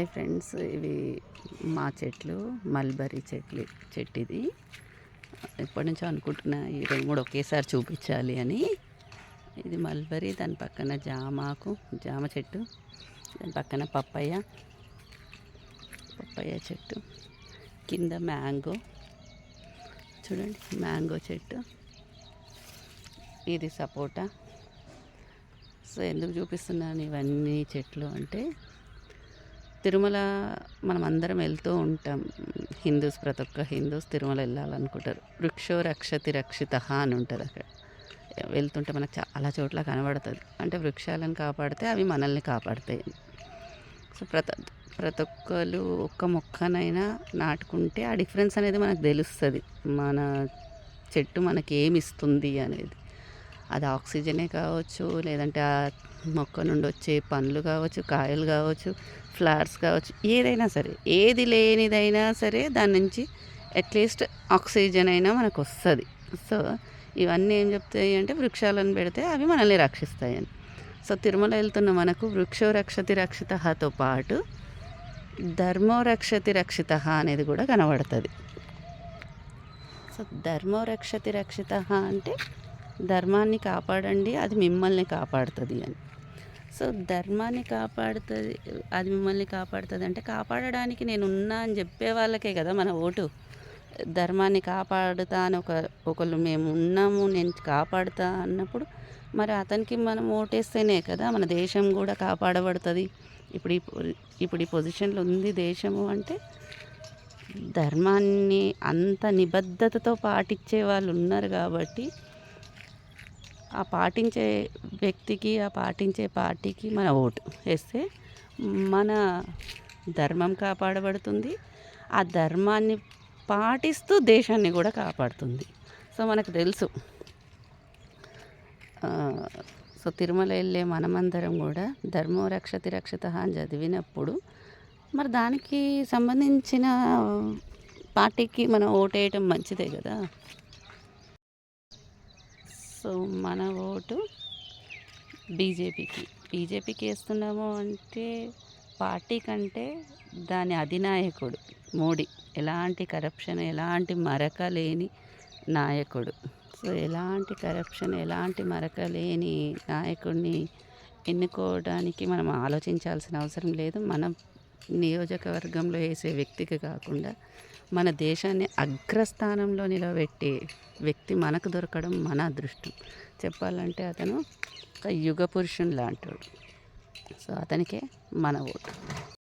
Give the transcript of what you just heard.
Hi friends ఇవి మా చెట్లు మల్బరీ చెట్లు చెట్టు ఇది ఎప్పటి నుంచో అనుకుంటున్నా ఈ రెండు మూడు ఒకేసారి చూపించాలి అని. ఇది మల్బరీ దాని పక్కన జామాకు జామ చెట్టు దాని పక్కన పప్పయ్య పప్పయ్య చెట్టు కింద మ్యాంగో చూడండి మ్యాంగో చెట్టు. ఇది సపోటా. సో ఎందుకు చూపిస్తున్నాను ఇవన్నీ చెట్లు అంటే తిరుమల మనం అందరం వెళ్తూ ఉంటాం. హిందూస్ ప్రతి ఒక్క హిందూస్ తిరుమల వెళ్ళాలనుకుంటారు. వృక్షో రక్షతి రక్షిత అని ఉంటుంది అక్కడ. వెళ్తుంటే మనకు చాలా చోట్ల కనబడుతుంది. అంటే వృక్షాలను కాపాడితే అవి మనల్ని కాపాడతాయి. సో ప్రతి ప్రతి ఒక్కరు ఒక్క మొక్కనైనా నాటుకుంటే ఆ డిఫరెన్స్ అనేది మనకు తెలుస్తుంది. మన చెట్టు మనకి ఏమి ఇస్తుంది అనేది. అది ఆక్సిజనే కావచ్చు లేదంటే ఆ మొక్క నుండి వచ్చే పండ్లు కావచ్చు కాయలు కావచ్చు ఫ్లవర్స్ కావచ్చు ఏదైనా సరే ఏది లేనిదైనా సరే దాని నుంచి అట్లీస్ట్ ఆక్సిజన్ అయినా మనకు వస్తుంది సో ఇవన్నీ ఏం చెప్తాయి అంటే వృక్షాలను పెడితే అవి మనల్ని రక్షిస్తాయని. సో తిరుమల వెళ్తున్న మనకు వృక్షో రక్షతి రక్షితతో పాటు ధర్మో రక్షతి రక్షిత అనేది కూడా కనబడుతుంది. సో ధర్మో రక్షతి రక్షిత అంటే ధర్మాన్ని కాపాడండి అది మిమ్మల్ని కాపాడుతుంది అని. సో ధర్మాన్ని కాపాడుతుంది అది మిమ్మల్ని కాపాడుతుంది అంటే కాపాడడానికి నేను ఉన్నా అని చెప్పే వాళ్ళకే కదా మన ఓటు. ధర్మాన్ని కాపాడుతా అని ఒక ఒకళ్ళు మేము ఉన్నాము నేను కాపాడుతా అన్నప్పుడు మరి అతనికి మనం ఓటేస్తేనే కదా మన దేశం కూడా కాపాడబడుతుంది. ఇప్పుడు ఇప్పుడు ఈ పొజిషన్లో ఉంది దేశము అంటే ధర్మాన్ని అంత నిబద్ధతతో పాటించే వాళ్ళు ఉన్నారు కాబట్టి ఆ పాటించే వ్యక్తికి ఆ పాటించే పార్టీకి మన ఓటు వేస్తే మన ధర్మం కాపాడబడుతుంది. ఆ ధర్మాన్ని పాటిస్తూ దేశాన్ని కూడా కాపాడుతుంది. సో మనకు తెలుసు. సో తిరుమల వెళ్ళే మనమందరం కూడా ధర్మం రక్షతి రక్షిత అని చదివినప్పుడు మరి దానికి సంబంధించిన పార్టీకి మనం ఓటేయటం మంచిదే కదా? సో మన ఓటు బీజేపీకి. బీజేపీకి వేస్తున్నాము అంటే పార్టీ కంటే దాని అధినాయకుడు మోడీ. ఎలాంటి కరప్షన్ ఎలాంటి మరక లేని నాయకుడు. సో ఎలాంటి కరప్షన్ ఎలాంటి మరక లేని నాయకుడిని ఎన్నుకోవడానికి మనం ఆలోచించాల్సిన అవసరం లేదు. మన నియోజకవర్గంలో వేసే వ్యక్తికి కాకుండా మన దేశాన్ని అగ్రస్థానంలో నిలబెట్టే వ్యక్తి మనకు దొరకడం మన అదృష్టం. చెప్పాలంటే అతను ఒక యుగ పురుషుని లాంటాడు సో అతనికే మన ఓటు.